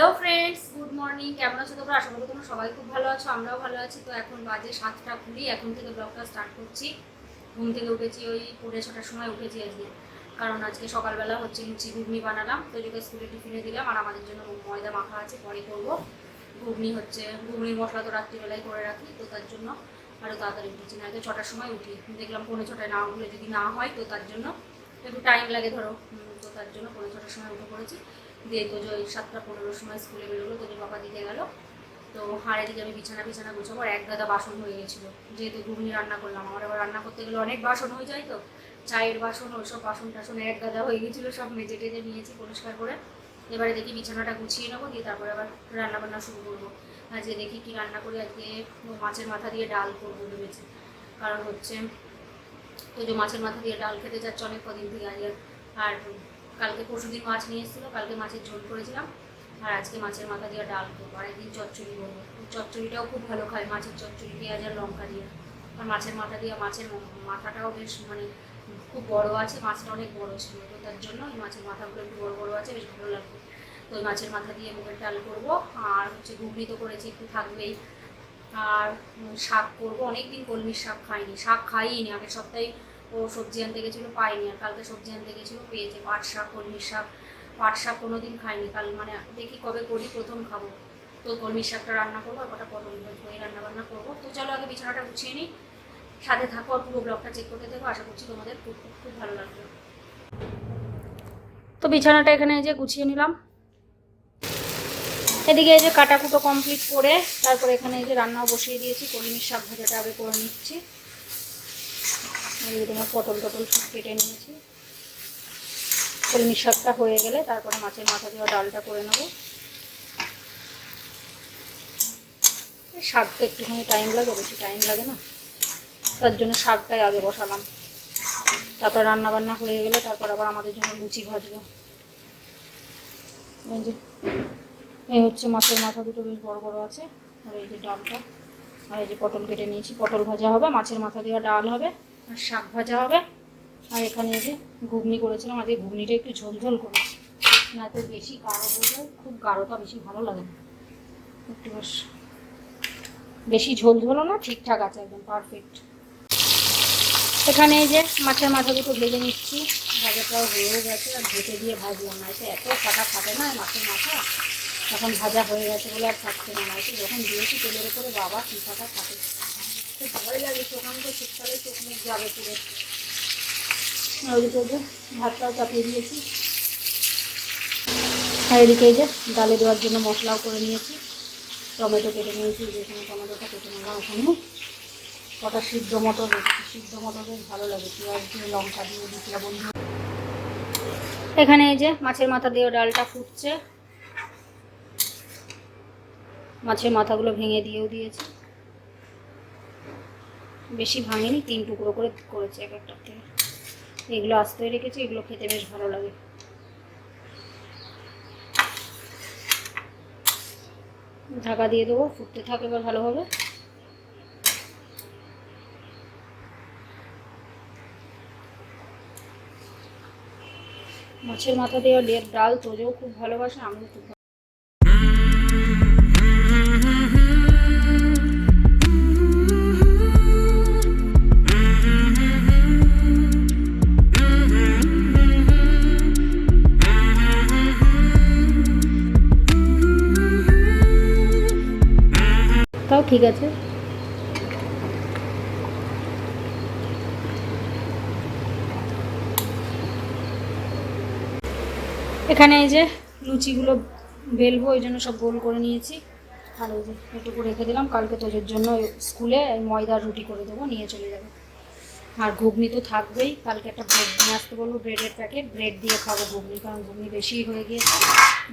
Hello friends good morning কেমন আছো তোমরা? আশা করি তোমরা সবাই খুব ভালো আছো, আমরাও ভালো আছি। তো এখন বাজে সাতটা কুড়ি, এখন থেকে ব্লগটা স্টার্ট করছি। ঘুম থেকে উঠেছি ওই পৌনে ছটার সময় উঠেছি আজকে। কারণ আজকে সকালবেলা হচ্ছে লুচি ঘুগনি বানালাম, তো যেটা স্কুলে টিফিনে দিলাম, আর আমাদের জন্য ময়দা মাখা আছে, পরে করব। ঘুগনি হচ্ছে, ঘুগনির মশলা তো রাত্রিবেলায় করে রাখি, তো তার জন্য আরও তাড়াতাড়ি উঠেছি না তো ছটার সময় উঠি। দেখলাম পৌনে ছটায় না উঠলে যদি না হয়, তো তার জন্য একটু টাইম লাগে ধরো। তো তার জন্য পৌনে ছটার সময় উঠে পড়েছি। দিয়ে তো ওই সাতটা পনেরোর সময় স্কুলে বেরোলো, তো বাবা দিতে গেলো, তো হাড়ে দিকে আমি বিছানা বিছানা গুছাবো এক গাদা বাসন হয়ে গেছিল। যেহেতু ঘুগনি রান্না করলাম, আমার আবার রান্না করতে গেলে অনেক বাসন হয়ে যায় তো, চায়ের বাসন, ওইসব বাসন টাসন এক গাদা হয়ে গেছিল সব মেজে টেজে নিয়েছি পরিষ্কার করে। এবারে দেখি বিছানাটা গুছিয়ে নেব, দিয়ে তারপরে আবার রান্না বান্না শুরু করব। আজকে দেখি কি রান্না করে আজকে মাছের মাথা দিয়ে ডাল করব ভেবেছি। কারণ হচ্ছে তো যে মাছের মাথা দিয়ে ডাল খেতে যাচ্ছে অনেক কদিন থেকে আজকে। আর কালকে পরশুদিন মাছ নিয়ে এসেছিল, কালকে মাছের ঝোল করেছিলাম। আর আজকে মাছের মাথা দিয়ে ডাল করব, আর একদিন চচ্চড়ি করব। চচ্চড়িটাও খুব ভালো খায়, মাছের চচ্চড়ি পেঁয়াজ আর লঙ্কা দিয়ে। আর মাছের মাথা দিয়ে, মাছের মাথাটাও বেশ মানে খুব বড় আছে, মাছটা অনেক বড় ছিল, তো তার জন্য এই মাছের মাথাগুলো একটু বড় বড় আছে, বেশ ভালো লাগবে। তো ওই মাছের মাথা দিয়ে মুগের ডাল করব, আর হচ্ছে ঘুগনি তো করেছি, একটু থাকবেই। আর শাক করব, অনেকদিন কলমির শাক খাইনি শাক খাইনি আগের সপ্তাহে ও সবজি আনতে গেছিল, পাইনি আর কালকে সবজি আনতে গেছিল, পেয়েছে পাট শাক, কলমির শাক। পাট শাক কোনোদিন খাইনি, কাল মানে দেখি কবে করি, প্রথম খাব। তো কলমির শাকটা রান্না করব, আর কটা পটল ভাজবো রান্না বান্না করব। তো চলো আগে বিছানাটা গুছিয়ে নিই। সাথে থাকো আর পুরো ব্লগটা চেক করতে দেবো আশা করছি তোমাদের খুব খুব খুব ভালো লাগবে। তো বিছানাটা এখানে যে গুছিয়ে নিলাম। এদিকে এই যে কাটাকুটো কমপ্লিট করে তারপরে এখানে এই যে রান্নাও বসিয়ে দিয়েছি। কলমির শাক ভাজাটা আগে করে নিচ্ছি। যে তোমার পটল টটল সব কেটে নিয়েছি। কলমির শাকটা হয়ে গেলে তারপরে মাছের মাথা দেওয়া ডালটা করে নেব। শাকটা একটুখানি টাইম লাগে, বেশি টাইম লাগে না। তার জন্য শাকটাই আগে বসালাম। তারপর রান্না বান্না হয়ে গেলে তারপর আবার আমাদের জন্য লুচি ভাজবো। এই যে, এই হচ্ছে মাছের মাথা দুটো বেশ বড় বড় আছে। আর এই যে ডালটা, আর এই যে পটল কেটে নিয়েছি। পটল ভাজা হবে, মাছের মাথা দেওয়া ডাল হবে। আর শাক ভাজা হবে। আর এখানে যে ঘুগনি করেছিলাম, আজকে ঘুগনিটা একটু ঝোল ঝোল করেছি না তো বেশি গাঢ় হয়ে যায়, খুব গাঢ়টা বেশি ভালো লাগে না। একটু বেশ, বেশি ঝোল ঝোলও না, ঠিকঠাক আছে একদম পারফেক্ট এখানে এই যে মাছের মাথা দুটো ভেজে নিচ্ছি, ভাজাটাও হয়ে গেছে, আর ভেজে দিয়ে ভাজলাম। না এসে এত ফাটা ফাটে না মাছের মাথা এখন ভাজা হয়ে গেছে বলে আর ফাটছে না। যখন দিয়েছি তেলের উপরে, বাবা কি ফাটা ফাটে। ভয় লাগে তো শীতকালে যাবে যে ভাতটাও চাপিয়ে দিয়েছি যে ডালে দেওয়ার জন্য মশলাও করে নিয়েছি টমেটো কেটে নিয়েছি যেখানে টমেটোটা কেটে নিলাম ওখানে কটা সিদ্ধ মটর সিদ্ধ মটর বেশ ভালো লাগে পেঁয়াজ দিয়ে লঙ্কা দিয়ে দিতে বন্ধু এখানে এই যে মাছের মাথা দিয়ে ডালটা ফুটছে। মাছের মাথাগুলো ভেঙে দিয়েও দিয়েছি। বেশি ভাঙেনি, তিন টুকরো করে করেছে এক একটা থেকে। এগুলো আস্তে রেখেছি, এগুলো খেতে বেশ ভালো লাগে। ঢাকা দিয়ে দেবো, ফুটতে থাকে এবার ভালোভাবে। মাছের মাথা লের ডাল তোজেও খুব ভালোবাসে, আমিও খুব ঠিক আছে? এখানে এই যে লুচিগুলো বেলবো ওই জন্য সব গোল করে নিয়েছি। আর ওই যে এটুকু রেখে দিলাম। কালকে তোজের জন্য স্কুলে ময়দার রুটি করে দেবো, নিয়ে চলে যাবে। আর ঘুগনি তো থাকবেই। কালকে একটা ব্রেড নিয়ে আসতে বলব, ব্রেডের প্যাকেট। ব্রেড দিয়ে খাব ঘুগনি, কারণ ঘুগনি বেশি হয়ে গিয়েছে।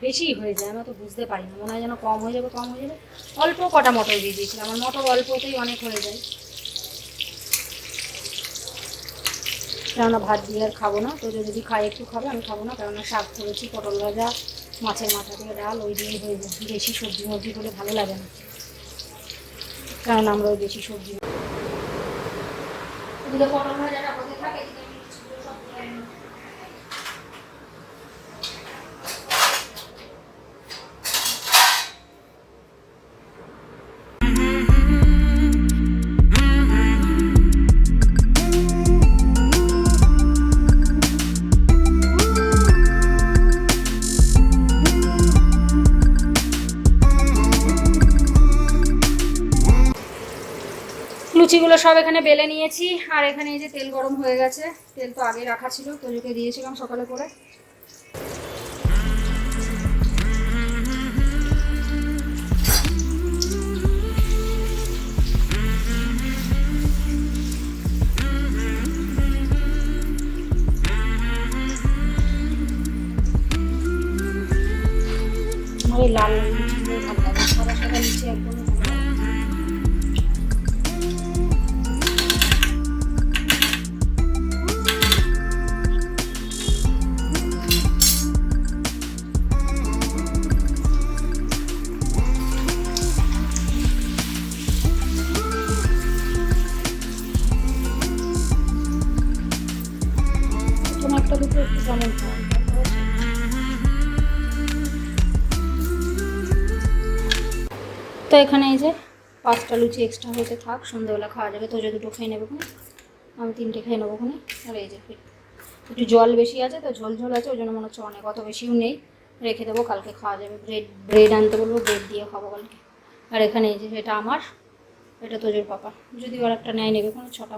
বেশিই হয়ে যায় আমি তো বুঝতে পারি না। মনে হয় যেন কম হয়ে যাবে, কম হয়ে যাবে। অল্প কটা মটর দিয়ে দিয়েছিলাম আমার মটর অল্পতেই অনেক হয়ে যায়। কেননা ভাত দিয়ে আর খাব না তো যদি খাই একটু খাবে, আমি খাব না, কেননা শাক করেছি, পটল ভাজা, মাছের মাথা দিয়ে ডাল, ওই দিয়েই হয়ে যায়। বেশি সবজি মবজি হলে ভালো লাগে না। কারণ আমরা ওই বেশি সবজি পটল ভাজাটা থাকে লুচিগুলো সব এখানে বেলে নিয়েছি। আর এখানে এই যে তেল গরম হয়ে গেছে, তেল তো আগে রাখা ছিল তোজোকে দিয়েছিলাম সকালে করে। লাল এখানে এই যে পাঁচটা লুচি এক্সট্রা হতে থাক, সন্ধ্যেবেলা খাওয়া যাবে, তোজো দুটো খেয়ে নেব আমি তিনটে খেয়ে নেব ওখানে আর এই যে একটু জল বেশি আছে তো, ঝোল ঝোল আছে ওই জন্য মনে হচ্ছে অনেক, অত বেশিও নেই। রেখে দেবো, কালকে খাওয়া যাবে। ব্রেড ব্রেড আনতে বলব, ব্রেড দিয়ে খাব কালকে। আর এখানে এই যে, এটা আমার, এটা তোজোর পাপা যদি আর একটা নেয় নেবে কোনো, ছটা।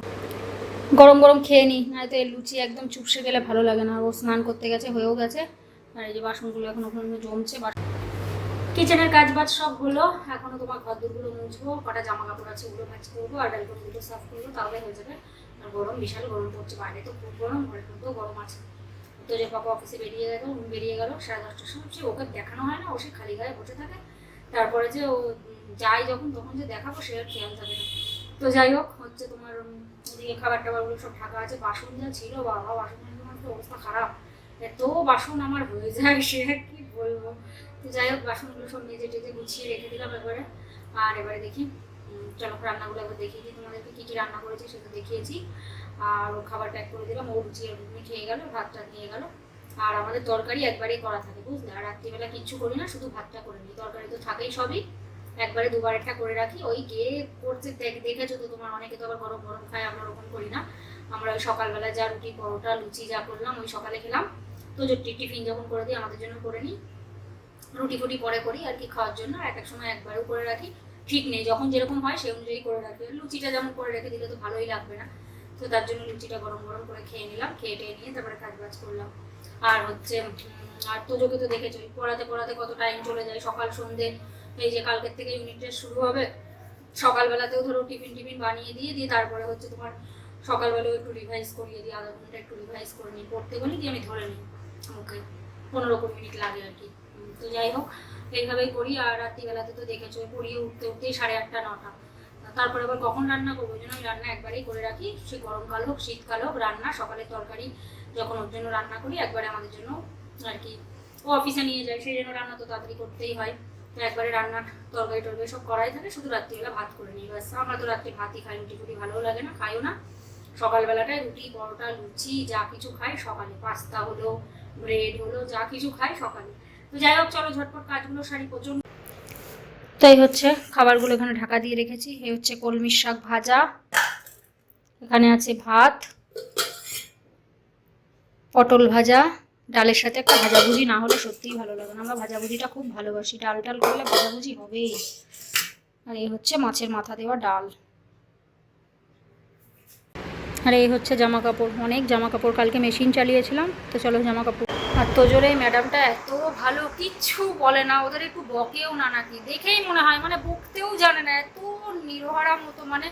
গরম গরম খেয়ে নিই নয়তো এই লুচি একদম চুপসে গেলে ভালো লাগে না। ও স্নান করতে গেছে, হয়েও গেছে। আর এই যে বাসনগুলো এখন ওখানে জমছে বাসন কিচেনের কাজ বাজ সব হলো এখনও তোমার ঘর দুগুলো মুছবো, কটা জামা কাপড় আছে ওগুলো ভাজ করব, আর ডালগুলো সাফ করব, তাহলে হয়ে যাবে। আর গরম, বিশাল গরম পড়ছে, বাইরে তো খুব গরম ঘরের মধ্যেও গরম আছে। তো যে পাপা অফিসে বেরিয়ে গেল বেরিয়ে গেল, সাড়ে দশটার সময় সে ওকে দেখানো হয় না, ও সে খালি গায়ে বসে থাকে। তারপরে যে ও যায় যখন, তখন যে দেখাবো, সে আর খেয়াল থাকে না। তো যাই হোক, হচ্ছে তোমার ওদিকে খাবার টাবারগুলো সব ঢাকা আছে, বাসন যা ছিল, বাবা, বাসন অবস্থা খারাপ। এত বাসন আমার হয়ে যায়, সে আর কি বলব? যাই হোক, বাসনগুলো সব মেজে টেজে গুছিয়ে রেখে দিলাম এবারে। আর এবারে দেখি চলো রান্নাগুলো একবার দেখিয়ে দিই। তোমাদেরকে কী কী রান্না করেছি সেটা দেখিয়েছি। আর ও খাবার প্যাক করে দিলাম। ও আর খেয়ে গেলো, ভাতটা নিয়ে গেলো। আর আমাদের তরকারি একবারেই করা থাকে, বুঝলে? আর রাত্রিবেলা কিচ্ছু করি না, শুধু ভাতটা করে নিই। তরকারি তো থাকেই সবই। একবারে দুবার একটা করে রাখি। ওই গিয়ে করতে দেখ- দেখেছ তো তোমার? অনেকে তো আবার গরম গরম খায়, আমরা ওরকম করি না। আমরা ওই সকালবেলা যা রুটি, পরোটা, লুচি যা করলাম, ওই সকালে খেলাম। তো টিফিন যখন করে দিই, আমাদের জন্য করে নিই। রুটি ফুটি পরে করি আর কি খাওয়ার জন্য এক এক সময় একবারও করে রাখি। ঠিক নেই, যখন যেরকম হয় সেই অনুযায়ী করে রাখি। লুচিটা যেমন করে রেখে দিলে তো ভালোই লাগবে না। তো তার জন্য লুচিটা গরম গরম করে খেয়ে নিলাম, খেয়ে টেয়ে নিয়ে তারপরে কাজ বাজ করলাম। আর হচ্ছে আর তোজোকে তো দেখেছোই, পড়াতে পড়াতে কত টাইম চলে যায়। সকাল, সন্ধে, এই যে কালকের থেকে ইউনিট টেস্ট শুরু হবে, সকালবেলাতেও ধরো টিফিন টিফিন বানিয়ে দিয়ে দিয়ে তারপরে হচ্ছে তোমার সকালবেলাও একটু রিভাইজ করিয়ে দিই, আধা ঘণ্টা একটু রিভাইজ করে নিই। পড়তে বলি দিয়ে আমি ধরে নিই ওকে পনেরো কুড়ি মিনিট লাগে আর কি। তো যাই হোক, এইভাবেই করি। আর রাত্রিবেলাতে তো দেখেছ পড়িয়ে উঠতে উঠতেই সাড়ে আটটা, নটা। তারপরে আবার কখন রান্না করব জন্য আমি রান্না একবারেই করে রাখি। সে গরমকাল হোক, শীতকাল হোক, রান্না, সকালের তরকারি, যখন ওর জন্য রান্না করি, একবারে আমাদের জন্য আর কি। ও অফিসে নিয়ে যায়, সেই জন্য রান্না তো তাড়াতাড়ি করতেই হয়। তো একবারে রান্নার তরকারি টরকারি সব করাই থাকে, শুধু রাত্রিবেলা ভাত করে নিই ব্যাস। আমরা তো রাত্রে ভাতই খাই, রুটি ফুটি ভালোও লাগে না, খাইও না। সকালবেলাটায় রুটি, পরোটা, লুচি, যা কিছু খাই সকালে। পাস্তা হলো, ব্রেড হলো, যা কিছু খাই সকালে। তো যাই হোক, চলো ঝটপট কাজগুলো সারি, প্রচণ্ড তাই হচ্ছে খাবারগুলো এখানে ঢাকা দিয়ে রেখেছি। এই হচ্ছে কলমির শাক ভাজা। এখানে আছে ভাত, পটল ভাজা, ডালের সাথে একটা ভাজাভুজি। না হলে সত্যিই ভালো লাগে না। আমরা ভাজাভুজিটা খুব ভালোবাসি। ডাল টাল করলে ভাজাভুজি হবেই। আর এই হচ্ছে মাছের মাথা দেওয়া ডাল। আর এই হচ্ছে জামা কাপড় অনেক জামা কাপড় কালকে মেশিন চালিয়েছিলাম। তো চলো জামা কাপড় আর তোজোর এই ম্যাডামটা এত ভালো, কিচ্ছু বলে না, ওদের একটু বকেও না নাকি? দেখেই মনে হয় মানে বকতেও জানে না, এত নিরহারা মতো মানে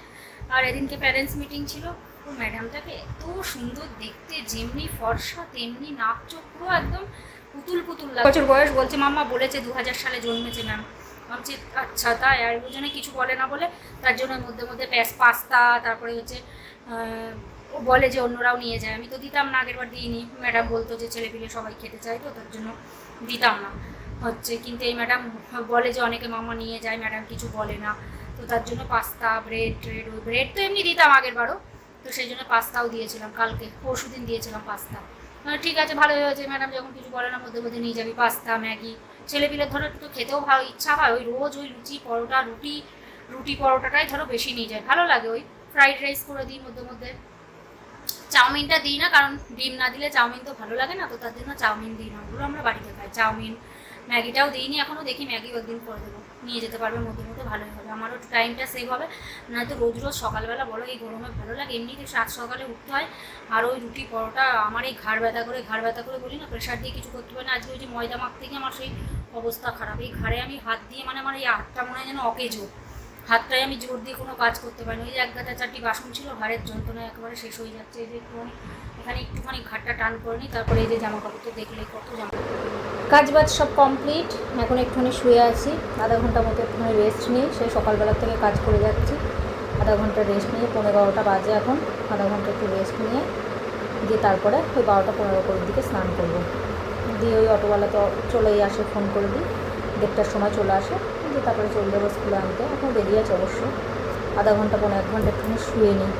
আর এদিনকে প্যারেন্টস মিটিং ছিল, ও ম্যাডামটাকে এত সুন্দর দেখতে, যেমনি ফর্সা, তেমনি নাক চোখ পুরো একদম পুতুল পুতুল বছর বয়স বলছে মাম্মা, বলেছে দু হাজার সালে জন্মেছে ম্যাম ভাবছি আচ্ছা তাই? আর ওই জন্য কিছু বলে না বলে, তার জন্য মধ্যে মধ্যে প্যাস পাস্তা তারপরে হচ্ছে ও বলে যে অন্যরাও নিয়ে যায়। আমি তো দিতাম না আগের বার দিইনি। ম্যাডাম বলতো যে ছেলেপিলে সবাই খেতে চায় তো তার জন্য দিতাম না। হচ্ছে কিন্তু এই ম্যাডাম বলে যে অনেকে মামা নিয়ে যায় ম্যাডাম কিছু বলে না। তো তার জন্য পাস্তা ব্রেড ট্রেড ওই ব্রেড তো এমনি দিতাম আগের বারও তো সেই জন্য পাস্তাও দিয়েছিলাম কালকে পরশু দিন দিয়েছিলাম পাস্তা। আহ, ঠিক আছে ভালোই হয়েছে। ম্যাডাম যখন কিছু বলে না মধ্যে মধ্যে নিয়ে যাবি পাস্তা ম্যাগি। ছেলেপিলের ধরো একটু খেতেও ভালো ইচ্ছা হয়। ওই রোজ ওই লুচি পরোটা রুটি রুটি পরোটাটাই ধরো বেশি নিয়ে যায়। ভালো লাগে ওই। ফ্রাইড রাইস করে দিই মধ্যে মধ্যে। চাউমিনটা দিই না, কারণ ডিম না দিলে চাউমিন তো ভালো লাগে না, তো তার জন্য চাউমিন দিই না। ওগুলো আমরা বাড়িতে খাই। চাউমিন, ম্যাগিটাও দিইনি এখনও দেখি ম্যাগি একদিন করে দেবো। নিয়ে যেতে পারবে মধ্যে মধ্যে, ভালোই হবে। আমারও টাইমটা সেভ হবে। না নয়তো রোজ রোজ সকালবেলা বলো, এই গরমে ভালো লাগে। এমনিতে সাত সকালে উঠতে হয়, আর ওই রুটি পরোটা, আমার এই ঘাড় ব্যথা করে, ঘাড় ব্যথা করে বলি না প্রেশার দিয়ে কিছু করতে পারি না। আজকে ওই যে ময়দা মাখ থেকে আমার সেই অবস্থা খারাপ। এই ঘাড়ে আমি হাত দিয়ে মানে আমার এই হাতটা মনে হয় যেন অকেজো। হাতটায় আমি জোর দিয়ে কোনো কাজ করতে পারিনি। ওই যে এক গাদা চারটি বাসন ছিল ঘাড়ের যন্ত্রণা একেবারে শেষ হয়ে যাচ্ছে। এই যে একটুখানি, এখানে একটুখানি ঘাটটা টান করে নিই, তারপরে এই যে জামা কাপড় তো দেখলেই কত জামা। কাজ বাজ সব কমপ্লিট এখন একটুখানি শুয়ে আছি। আধা ঘণ্টা মতো একটুখানি রেস্ট নিই। সেই সকালবেলা থেকে কাজ করে যাচ্ছি। আধা ঘণ্টা রেস্ট নিয়ে পনেরো বারোটা বাজে এখন। আধা ঘণ্টা একটু রেস্ট নিয়ে দিয়ে তারপরে ওই বারোটা পনেরো করে দিকে স্নান করব। দিয়ে ওই অটোওয়ালা তো চলেই আসে ফোন করে দিই। দেড়টার সময় চলে আসে। দিয়ে তারপরে চলে যাব স্কুলে আনতে। এখন বেরিয়ে আছে অবশ্য। আধা ঘণ্টা পনেরো, এক ঘণ্টা একটুখানি শুয়ে নিই।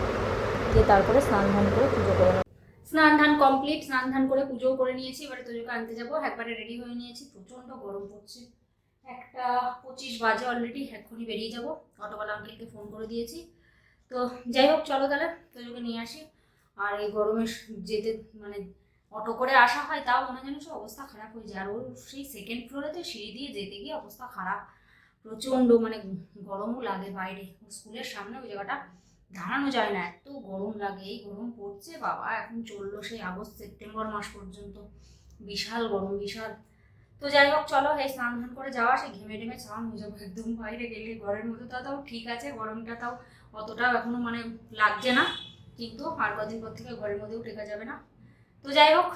দিয়ে তারপরে স্নান ধান করে পুজো করে নেব। স্নান ধান কমপ্লিট স্নান ধান করে পুজোও করে নিয়েছি। এবারে তোজোকে আনতে যাব। একবারে রেডি হয়ে নিয়েছি। প্রচণ্ড গরম পড়ছে। একটা পঁচিশ বাজে অলরেডি এক্ষুনি বেরিয়ে যাব। অটোওয়ালা আঙ্কেলকে ফোন করে দিয়েছি। তো যাই হোক, চলো তাহলে, তোজোকে নিয়ে আসি। আর এই গরমে যেতে মানে অটো করে আসা হয়, তাও মনে যেন সে অবস্থা খারাপ হয়ে যায়। আর ওর সেই সেকেন্ড ফ্লোরে তো সিঁড়ি দিয়ে যেতে গিয়ে অবস্থা খারাপ। প্রচণ্ড মানে গরমও লাগে বাইরে। স্কুলের সামনে ওই জায়গাটা দাঁড়ানো যায় না, এত গরম লাগে, এই গরম পড়ছে, বাবা, এখন চলল সেই আগস্ট, সেপ্টেম্বর মাস পর্যন্ত। বিশাল গরম, বিশাল। তো যাই হোক, চলো, এই স্নান ধান করে যাওয়া সে ঘেমে টেমে চান, হয়ে যাব একদম বাইরে গেলে ঘরের মধ্যে। তা তাও ঠিক আছে, গরমটা তাও অতটাও এখনও মানে লাগছে না, কিন্তু আর কদিন পর থেকে ঘরের মধ্যেও টেকা যাবে না। তো যাই হোক।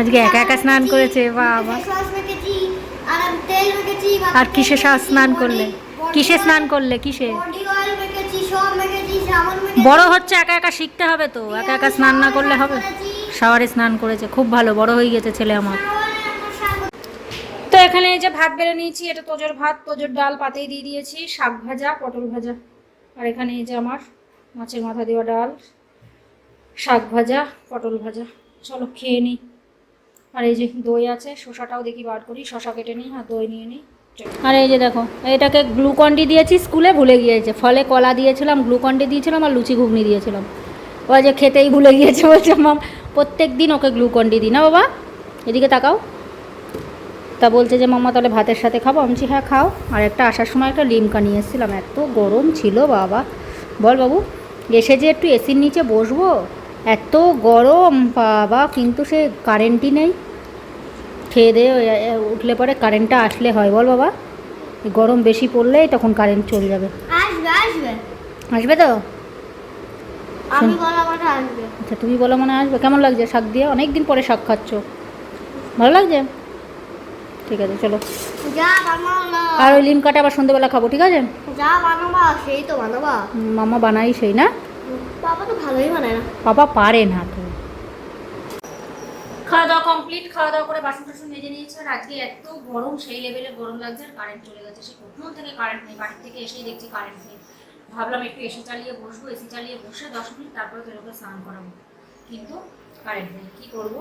আজকে একা একা স্নান করেছে, বাবা। আর কিসে স্নান করলে? কিসে স্নান করলে? কিসে বড় হচ্ছে একা একা শিখতে হবে তো। একা একা স্নান না করলে হবে? শাওয়ারে স্নান করেছে খুব ভালো বড় হয়ে গেছে ছেলে আমার। তো এখানে এই যে ভাত বেড়ে নিয়েছি এটা তোজোর ভাত তোজোর ডাল পাতেই দিয়ে দিয়েছি শাক ভাজা পটল ভাজা। আর এখানে এই যে আমার মাছের মাথা দেওয়া ডাল। শাক ভাজা, পটল ভাজা। চলো খেয়ে নিই। আর এই যে দই আছে, শসাটাও দেখি বার করি। শসা কেটে নিই, আর দই নিয়ে নিই। আর এই যে দেখো, এটাকে গ্লুকন্ডি দিয়েছি স্কুলে, ভুলে গিয়েছে। ফলে কলা দিয়েছিলাম, গ্লুকন্ডি দিয়েছিলাম, আর লুচি ঘুগনি দিয়েছিলাম। ও যে খেতেই ভুলে গিয়েছে, বলছে, মাম, প্রত্যেক দিন ওকে গ্লুকন্ডি দিই। না বাবা, এদিকে তাকাও। তা বলছে যে মামা তাহলে ভাতের সাথে খাব? আমি হ্যাঁ খাও। আর একটা আসার সময় একটা লিমকা নিয়ে এসেছিলাম। এত গরম ছিল, বাবা। বল বাবু, এসে যে একটু এসির নিচে বসবো? এত গরম বাবা কিন্তু সে কারেন্টই নেই। খেয়ে দিয়ে উঠলে পরে কারেন্টটা আসলে হয় বল বাবা। গরম বেশি পড়লেই তখন কারেন্ট চলে যাবে। আসবে আসবে। আসবে তো? আমি বলা কথা আসবে। আচ্ছা তুমি বলো মনে আসবে। কেমন লাগছে? শাক দিয়ে? অনেক দিন পরে শাক খাচ্ছ। ভালো লাগছে? ঠিক আছে চলো। আর ওই লিমকাটা আবার সন্ধ্যেবেলা খাব ঠিক আছে? যা বানাবা সেই তো বানাবা। মামা বানাই সেই না? বাবা তো ভালোই বানায় না। বাবা পারে না তো। খাওয়া দাওয়া কমপ্লিট খাওয়া দাওয়া করে বাসন টাসন মেজে নিয়েছে আর আজকে এত গরম সেই লেভেলে গরম লাগছে আর কারেন্ট চলে গেছে। সে কখন থেকে কারেন্ট নেই বাড়ি থেকে এসেই দেখছি কারেন্ট নেই। ভাবলাম একটু এসি চালিয়ে বসবো এসি চালিয়ে বসে দশ মিনিট তারপরে তোকে স্নান করাবো। কিন্তু কারেন্ট নেই কী করব?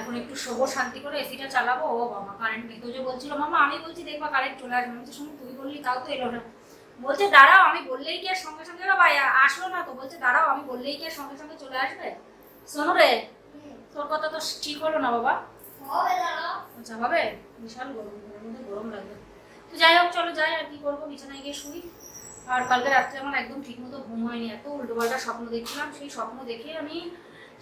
এখন একটু শোবো শান্তি করে এসিটা চালাবো। ও বাবা কারেন্ট নেই। তো যে বলছিল মামা আমি বলছি দেখবা কারেন্ট চলে আসবে। আমি বলছি শুনুন তুই বললি তাও তো এলো না। বলছে দাঁড়াও আমি বললেই কি আর সঙ্গে সঙ্গে এলো ভাই আসলো না তো। বলছে দাঁড়াও আমি বললেই কি আর সঙ্গে সঙ্গে চলে আসবে? শোনো রে তোর কথা তো ঠিক হলো না বাবা। আচ্ছা হবে। বিশাল গরম ঘরের মধ্যে গরম লাগবে। তো যাই হোক চলো যাই আর কি করব বিছানায় গিয়ে শুই। আর কালকে রাত্রে আমার একদম ঠিক মতো ঘুম হয়নি। এত উল্টোপাল্টা স্বপ্ন দেখছিলাম সেই স্বপ্ন দেখে আমি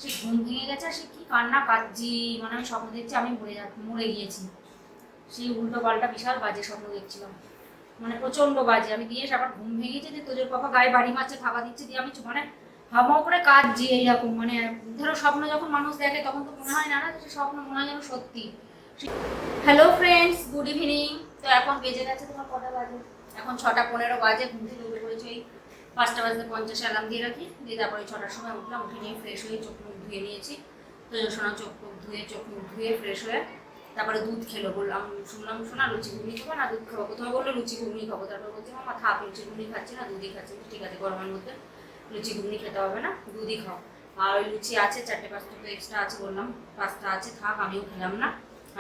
সেই ঘুম ভেঙে গেছে আর সে কি কান্না কাঁদছি মানে আমি স্বপ্ন দেখছি আমি মরে যা মরে গিয়েছি। সেই উল্টো পাল্টা বিশাল বাজে স্বপ্ন দেখছিলাম। মানে প্রচণ্ড বাজে। আমি দিয়ে আবার ঘুম ভেঙেছে যে তোদের পাপা গায়ে বাড়ি মারছে থাকা দিচ্ছে, দিয়ে আমি মানে হামাও করে কাজ কাঁদছি এইরকম। মানে ধরো স্বপ্ন যখন মানুষ দেখে, তখন তো মনে হয় না না স্বপ্ন মনে হয় যেন সত্যি। হ্যালো ফ্রেন্ডস গুড ইভিনিং তো এখন বেজে গেছে তোমার কটা বাজে? এখন ছটা পনেরো বাজে, ঘুম থেকে উঠে পড়েছি ওই পাঁচটা বাজতে পঞ্চাশ অ্যালার্ম দিয়ে রাখি। দিয়ে তারপরে ছটার সময় উঠলাম, উঠে নিয়ে ফ্রেশ হয়ে চোখ মুখ ধুয়ে নিয়েছি। তো সোনা চোখ মুখ ধুয়ে, চোখ মুখ ধুয়ে ফ্রেশ হয়ে তারপরে দুধ খেলো, বললাম, শুনলাম, শোনা, লুচি ঘুগনি খাব না, দুধ খাব প্রথমে বলল লুচি ঘুগনি খাব, তারপর বলছি, মামা, থাক, লুচি ঘুগনি খাচ্ছি না, দুধই খাচ্ছি। ঠিক আছে, গরমের মধ্যে লুচি ঘুগনি খেতে হবে না, দুধই খাও। আর ওই লুচি আছে, চারটে পাঁচটা তো এক্সট্রা আছে, বললাম, পাঁচটা আছে, থাক, আমিও খেলাম না।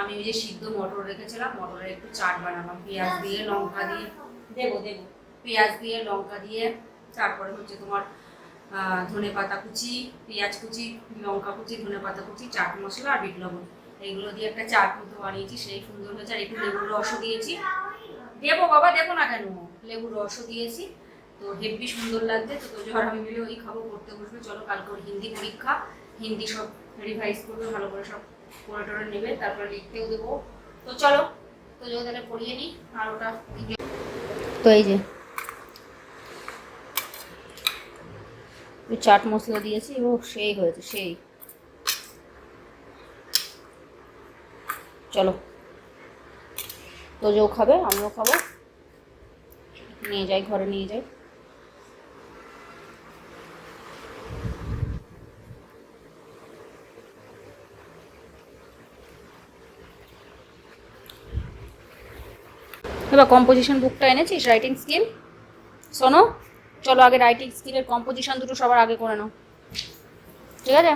আমি ওই যে সিদ্ধ মটর রেখেছিলাম মটরের একটু চাট বানালাম, পেঁয়াজ দিয়ে, লঙ্কা দিয়ে, দেবো দেবো, পেঁয়াজ দিয়ে, লঙ্কা দিয়ে, তারপরে হচ্ছে তোমার ধনে পাতা কুচি, পেঁয়াজ কুচি, লঙ্কা কুচি ধনে পাতা কুচি, চাট মশলা আর বিট লবণ। এইগুলো দিয়ে একটা চাট মতো বানিয়েছি, সেই সুন্দর হয়েছে। আর একটু লেবুর রসও দিয়েছি। দেবো বাবা, দেবো না কেন? লেবুর রসও দিয়েছি। তো হেব্বি সুন্দর লাগছে। তো আর আমি মিলে ওই খাব পড়তে বসবে। চলো কালকে ওর হিন্দি পরীক্ষা। হিন্দি সব রিভাইজ করবে, ভালো করে সব পড়ে টড়ে নেবে, তারপরে লিখতেও দেবো। তো চলো তোজো তাহলে পড়িয়ে নিই আর ওটা তো এই যে চাট মশলা দিয়েছি, ও সেই হয়েছে, সেই। চলো। তো যেও খাবে, আমিও খাব। নিয়ে যাই, ঘরে নিয়ে যাই। এবার কম্পোজিশন বুকটা এনেছিস? রাইটিং স্কিল শোনো, চলো আগে রাইটিং স্কিলের কম্পোজিশন দুটো সবার আগে করে নাও। ঠিক আছে?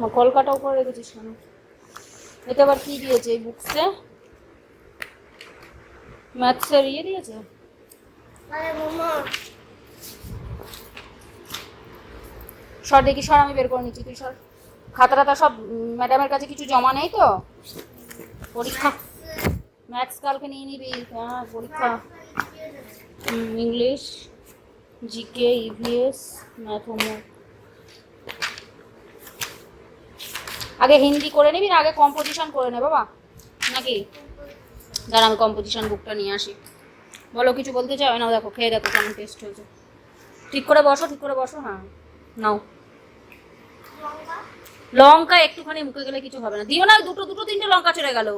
মা, কলকাটাও করে রেখেছিস কেন? এটা আবার কি দিয়েছে এই বুকসে ম্যাথসের ইয়ে দিয়েছে? সর দেখি সর আমি বের করে নিচ্ছি তুই সর। খাতা টাতা সব ম্যাডামের কাছে কিছু জমা নেই তো? পরীক্ষা। ম্যাথস কালকে নিয়ে নিবি। হ্যাঁ পরীক্ষা। English GK EVS math homework আগে হিন্দি করে নিবি না, আগে কম্পোজিশন করে নে বাবা। নাকি? দাঁড়া আমি কম্পোজিশন বুকটা নিয়ে আসি। বলো, কিছু বলতে চাও? না দেখো, খেয়ে দেখো কেমন টেস্ট হয়েছে। ঠিক করে বসো, ঠিক করে বসো হ্যাঁ। নাও। লঙ্কা একটুখানি মুখে গেলে কিছু হবে না। দিও না দুটো দুটো, তিনটে লঙ্কা চলে গেল।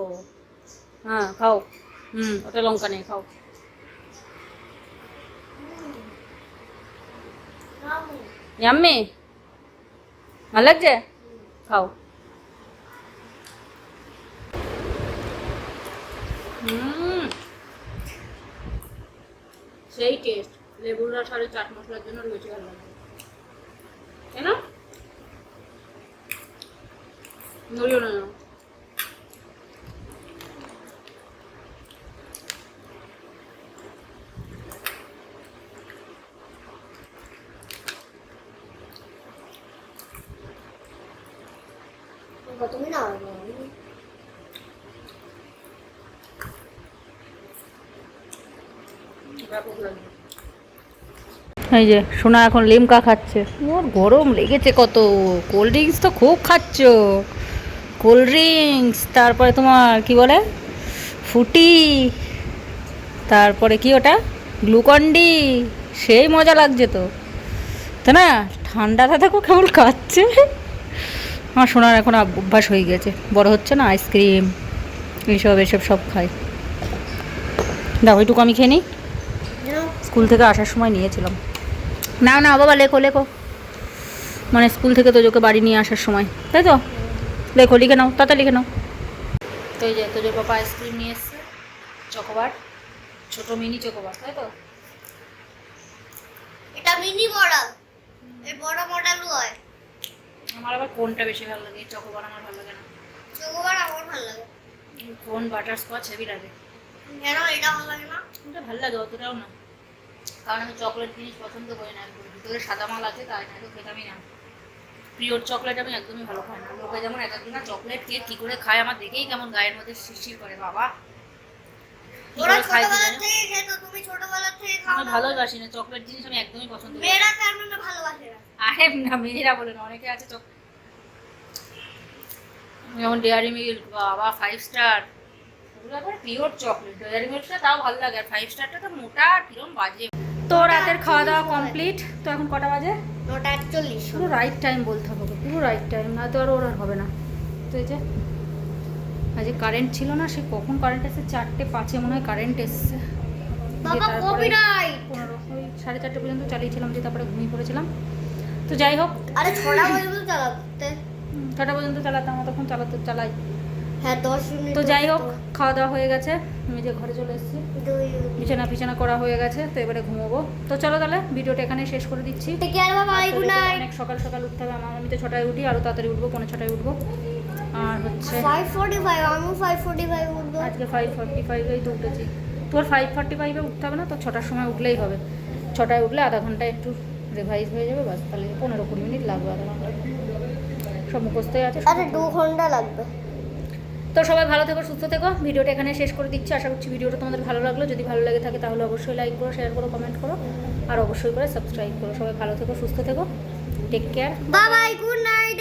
হ্যাঁ খাও। হুম, ওটা লঙ্কা নেই, খাও। ইয়াম্মি ভালো লাগছে? খাও। হুম। সেই টেস্ট লেবুর রস আর চাট মশলার জন্য রয়েছে ভালো লাগে কেন? নড়িও না তুমি না এই যে সোনা এখন লিমকা খাচ্ছে। ওর গরম লেগেছে কত। কোল্ড ড্রিঙ্কস তো খুব খাচ্ছ। কোল্ড ড্রিঙ্কস তারপরে তোমার কি বলে? ফুটি তারপরে কি ওটা? গ্লুকন্ডি সেই মজা লাগছে তো। তাই না? ঠান্ডাটা দেখো কেমন খাচ্ছে। আমার সোনার এখন অভ্যাস হয়ে গেছে। বড় হচ্ছে না আইসক্রিম এইসব এসব সব খাই। দাও ওইটুকু আমি খেয়ে নিই। স্কুল থেকে আসার সময় নিয়েছিলাম। না না বাবা লেখো লেখো। মানে স্কুল থেকে তো তোজোকে বাড়ি নিয়ে আসার সময় তাই তো? লেখো লিখে নাও তাতে লিখে নাও। তো এই যে তোজোর পাপা আইসক্রিম নিয়ে এসছে চকোবার ছোটো মিনি চকোবার তাই তো? এটা মিনি মডেল এই বড় মডেলও হয়। আমার আবার কোনটা বেশি ভালো লাগে? চকোবার আমার ভালো লাগে না। চকোবার আমার ভালো লাগে। কোন বাটার স্কচ হেভি লাগে? কেন এটা ভালো লাগে না? কোনটা ভালো লাগে অতটাও না। কারণ আমি চকলেট জিনিস পছন্দ করি না একদম ভিতরে সাদা মাল আছে তাই না তো খেতামই না। পিওর চকলেট আমি একদমই ভালো খাই না। লোকে যেমন এক একদিনা চকলেট কেক কী করে খায় আমার দেখেই কেমন গায়ের মধ্যে শিরশির করে বাবা। ওরা করে খায় কি ছোটবেলা থেকে খেতো তুমি ছোটবেলা থেকে খাও আমি ভালোবাসি না চকলেট জিনিস আমি একদমই পছন্দ করি না। মেয়েরা মানে ভালোবাসে না। আরে না মেয়েরা বলে না অনেকে আছে যেমন ডেয়ারি মিল্ক বাবা ফাইভ স্টার ওগুলো আবার পিওর চকলেট ডেয়ারি মিল্কটা তাও ভালো লাগে আর ফাইভ স্টারটা তো মোটা আর কিরম বাজে। তো রাতের খাওয়া দাওয়া কমপ্লিট তো এখন কটা বাজে? নটা একচল্লিশ পুরো রাইট টাইম বলতে হবে পুরো রাইট টাইম না তো আর ওর আর হবে না। তো এই যে আজকে কারেন্ট ছিল না সে কখন কারেন্ট এসেছে? চারটে পাঁচে মনে হয় কারেন্ট এসছে। পনেরো ওই সাড়ে চারটে পর্যন্ত চালিয়েছিলাম দিয়ে তারপরে ঘুমিয়ে পড়েছিলাম। তো যাই হোক। আরে ছটা পর্যন্ত চালাতে। ছটা পর্যন্ত চালাতাম তখন চালাতে চালাই। হ্যাঁ দশ মিনিট তো যাই হোক খাওয়া দাওয়া হয়ে গেছে। আমি যে ঘরে চলে এসেছি। বিছানা পিছানা করা হয়ে গেছে তো এবারে ঘুমোবো। তো চলো তাহলে ভিডিওটা এখানে শেষ করে দিচ্ছি। আর অনেক সকাল সকাল উঠতে হবে আমার আমি তো ছটায় উঠি আরও তাড়াতাড়ি উঠবো পৌনে ছটায় উঠবো। আর হচ্ছে আজকে ফাইভ ফর্টি ফাইভেই তো উঠেছি। তোর ফাইভ ফর্টি ফাইভে উঠতে হবে না তো? ছটার সময় উঠলেই হবে। ছটায় উঠলে আধা ঘণ্টা একটু রিভাইজ হয়ে যাবে বাস তাহলে পনেরো কুড়ি মিনিট লাগবে আধা ঘণ্টা। সব মুখস্থই আছে আরে দু ঘণ্টা লাগবে। তো সবাই ভালো থেকো, সুস্থ থেকো। ভিডিওটা এখানে শেষ করে দিচ্ছি। আশা করছি ভিডিওটা তোমাদের ভালো লাগল। যদি ভালো লাগে থাকে তাহলে অবশ্যই লাইক করো শেয়ার করো কমেন্ট করো। আর অবশ্যই করে সাবস্ক্রাইব করো। সবাই ভালো থেকো, সুস্থ থেকো। Take care bye good night